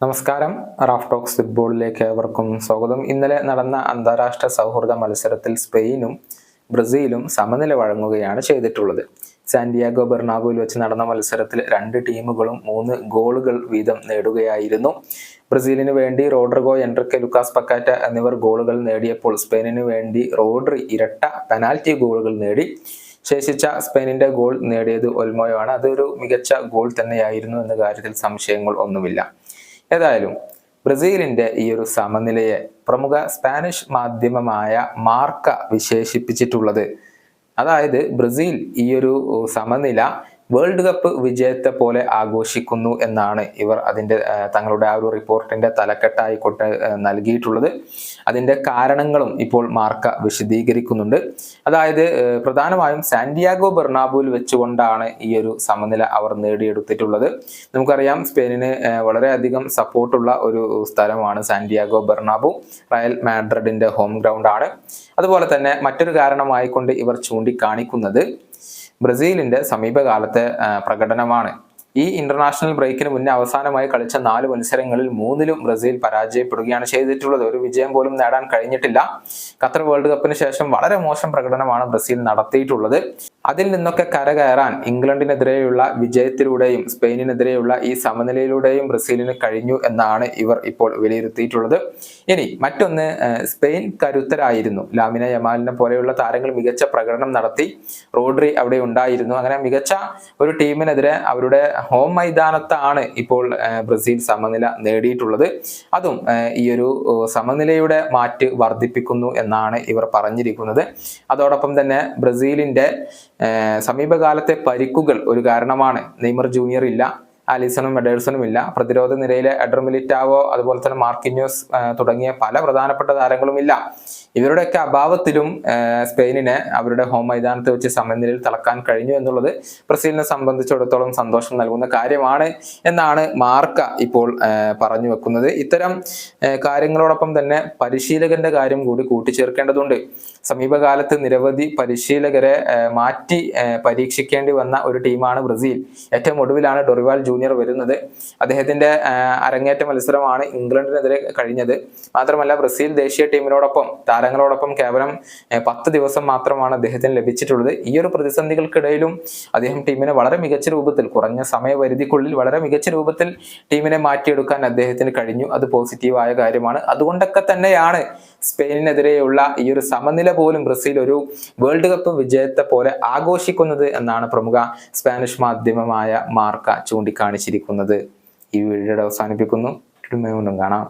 നമസ്കാരം. Raf talks ഫുട്ബോളിലേക്ക് ഏവർക്കും സ്വാഗതം. ഇന്നലെ നടന്ന അന്താരാഷ്ട്ര സൗഹൃദ മത്സരത്തിൽ സ്പെയിനും ബ്രസീലും സമനില വഴങ്ങുകയാണ് ചെയ്തിട്ടുള്ളത്. സാന്റിയാഗോ ബെർണാബോയിൽ വെച്ച് നടന്ന മത്സരത്തിൽ രണ്ട് ടീമുകളും മൂന്ന് ഗോളുകൾ വീതം നേടുകയായിരുന്നു. ബ്രസീലിന് വേണ്ടി റോഡ്രിഗോ എൻട്രിക്കെ ലുക്കാസ് പക്കാറ്റ എന്നിവർ ഗോളുകൾ നേടിയപ്പോൾ സ്പെയിനിന് വേണ്ടി റോഡ്രി ഇരട്ട പെനാൽറ്റി ഗോളുകൾ നേടി. ശേഷിച്ച സ്പെയിനിന്റെ ഗോൾ നേടിയത് ഒൽമോയോ ആണ് അതൊരു മികച്ച ഗോൾ തന്നെയായിരുന്നു എന്ന കാര്യത്തിൽ സംശയങ്ങൾ ഒന്നുമില്ല. ഏതായാലും ബ്രസീലിന്റെ ഈ ഒരു സമനിലയെ പ്രമുഖ സ്പാനിഷ് മാധ്യമമായ മാർക്ക വിശേഷിപ്പിച്ചിട്ടുള്ളത്. അതായത് ബ്രസീൽ ഈ ഒരു സമനില വേൾഡ് കപ്പ് വിജയത്തെ പോലെ ആഘോഷിക്കുന്നു എന്നാണ് ഇവർ അതിന്റെ തങ്ങളുടെ ആ ഒരു റിപ്പോർട്ടിന്റെ തലക്കെട്ടായിക്കോട്ടെ നൽകിയിട്ടുള്ളത്. അതിന്റെ കാരണങ്ങളും ഇപ്പോൾ മാർക്ക വിശദീകരിക്കുന്നുണ്ട്. അതായത് പ്രധാനമായും സാന്റിയാഗോ ബെർണാബുവിൽ വെച്ചുകൊണ്ടാണ് ഈ ഒരു സമനില അവർ നേടിയെടുത്തിട്ടുള്ളത്. നമുക്കറിയാം സ്പെയിനിന് വളരെയധികം സപ്പോർട്ടുള്ള ഒരു സ്ഥലമാണ് സാന്റിയാഗോ ബെർണാബു. റയൽ മാഡ്രിഡിന്റെ ഹോം ഗ്രൗണ്ട് ആണ് അതുപോലെ തന്നെ മറ്റൊരു കാരണമായിക്കൊണ്ട് ഇവർ ചൂണ്ടിക്കാണിക്കുന്നത് ബ്രസീലിന്റെ സമീപകാലത്തെ പ്രകടനമാണ്. ഈ ഇന്റർനാഷണൽ ബ്രേക്കിന് മുന്നേ അവസാനമായി കളിച്ച നാല് മത്സരങ്ങളിൽ മൂന്നിലും ബ്രസീൽ പരാജയപ്പെടുകയാണ് ചെയ്തിട്ടുള്ളത്. ഒരു വിജയം പോലും നേടാൻ കഴിഞ്ഞിട്ടില്ല. ഖത്തർ വേൾഡ് കപ്പിന് ശേഷം വളരെ മോശം പ്രകടനമാണ് ബ്രസീൽ നടത്തിയിട്ടുള്ളത്. അതിൽ നിന്നൊക്കെ കരകയറാൻ ഇംഗ്ലണ്ടിനെതിരെയുള്ള വിജയത്തിലൂടെയും സ്പെയിനിനെതിരെയുള്ള ഈ സമനിലയിലൂടെയും ബ്രസീലിന് കഴിഞ്ഞു എന്നാണ് ഇവർ ഇപ്പോൾ വിലയിരുത്തിയിട്ടുള്ളത്. ഇനി മറ്റൊന്ന് സ്പെയിൻ കരുത്തരായിരുന്നു. ലാമിന യമാലിനെ പോലെയുള്ള താരങ്ങൾ മികച്ച പ്രകടനം നടത്തി. റോഡ്രി അവിടെ ഉണ്ടായിരുന്നു. അങ്ങനെ മികച്ച ഒരു ടീമിനെതിരെ അവരുടെ ഹോം മൈതാനത്താണ് ഇപ്പോൾ ബ്രസീൽ സമനില നേടിയിട്ടുള്ളത്. അതും ഈ ഒരു സമനിലയുടെ മാറ്റ് വർദ്ധിപ്പിക്കുന്നു എന്നാണ് ഇവർ പറഞ്ഞിരിക്കുന്നത്. അതോടൊപ്പം തന്നെ ബ്രസീലിന്റെ സമീപകാലത്തെ പരിക്കുകൾ ഒരു കാരണമാണ്. നെയ്മർ ജൂനിയർ ഇല്ല. ആലിസണും മെഡേഴ്സണും ഇല്ല. പ്രതിരോധ നിരയിലെ എഡർ മിലിറ്റാവോ അതുപോലെ തന്നെ മാർക്കിന്യൂസ് തുടങ്ങിയ പല പ്രധാനപ്പെട്ട താരങ്ങളും ഇല്ല. ഇവരുടെയൊക്കെ അഭാവത്തിലും സ്പെയിനിനെ അവരുടെ ഹോം മൈതാനത്ത് വെച്ച് സമനിലയിൽ തളക്കാൻ കഴിഞ്ഞു എന്നുള്ളത് ബ്രസീലിനെ സംബന്ധിച്ചിടത്തോളം സന്തോഷം നൽകുന്ന കാര്യമാണ് എന്നാണ് മാർക്ക ഇപ്പോൾ പറഞ്ഞു വെക്കുന്നത്. ഇത്തരം കാര്യങ്ങളോടൊപ്പം തന്നെ പരിശീലകന്റെ കാര്യം കൂടി കൂട്ടിച്ചേർക്കേണ്ടതുണ്ട്. സമീപകാലത്ത് നിരവധി പരിശീലകരെ മാറ്റി പരീക്ഷിക്കേണ്ടി വന്ന ഒരു ടീമാണ് ബ്രസീൽ. ഏറ്റവും ഒടുവിലാണ് ഡൊറിവാൽ ജൂനിയർ വരുന്നത്. അദ്ദേഹത്തിന്റെ അരങ്ങേറ്റ മത്സരമാണ് ഇംഗ്ലണ്ടിനെതിരെ കഴിഞ്ഞത്. മാത്രമല്ല ബ്രസീൽ ദേശീയ ടീമിനോടൊപ്പം താരങ്ങളോടൊപ്പം കേവലം പത്ത് ദിവസം മാത്രമാണ് അദ്ദേഹത്തിന് ലഭിച്ചിട്ടുള്ളത്. ഈ ഒരു പ്രതിസന്ധികൾക്കിടയിലും അദ്ദേഹം ടീമിനെ വളരെ മികച്ച രൂപത്തിൽ കുറഞ്ഞ സമയപരിധിക്കുള്ളിൽ വളരെ മികച്ച രൂപത്തിൽ ടീമിനെ മാറ്റിയെടുക്കാൻ അദ്ദേഹത്തിന് കഴിഞ്ഞു. അത് പോസിറ്റീവായ കാര്യമാണ്. അതുകൊണ്ടൊക്കെ തന്നെയാണ് സ്പെയിനിനെതിരെയുള്ള ഈ ഒരു സമനില പോലും ബ്രസീൽ ഒരു വേൾഡ് കപ്പ് വിജയത്തെ പോലെ ആഘോഷിക്കുന്നത് എന്നാണ് പ്രമുഖ സ്പാനിഷ് മാധ്യമമായ മാർക്ക ചൂണ്ടിക്കാണിച്ചിരിക്കുന്നത് ഈ വീഡിയോ അവസാനിപ്പിക്കുന്നു. കാണാം.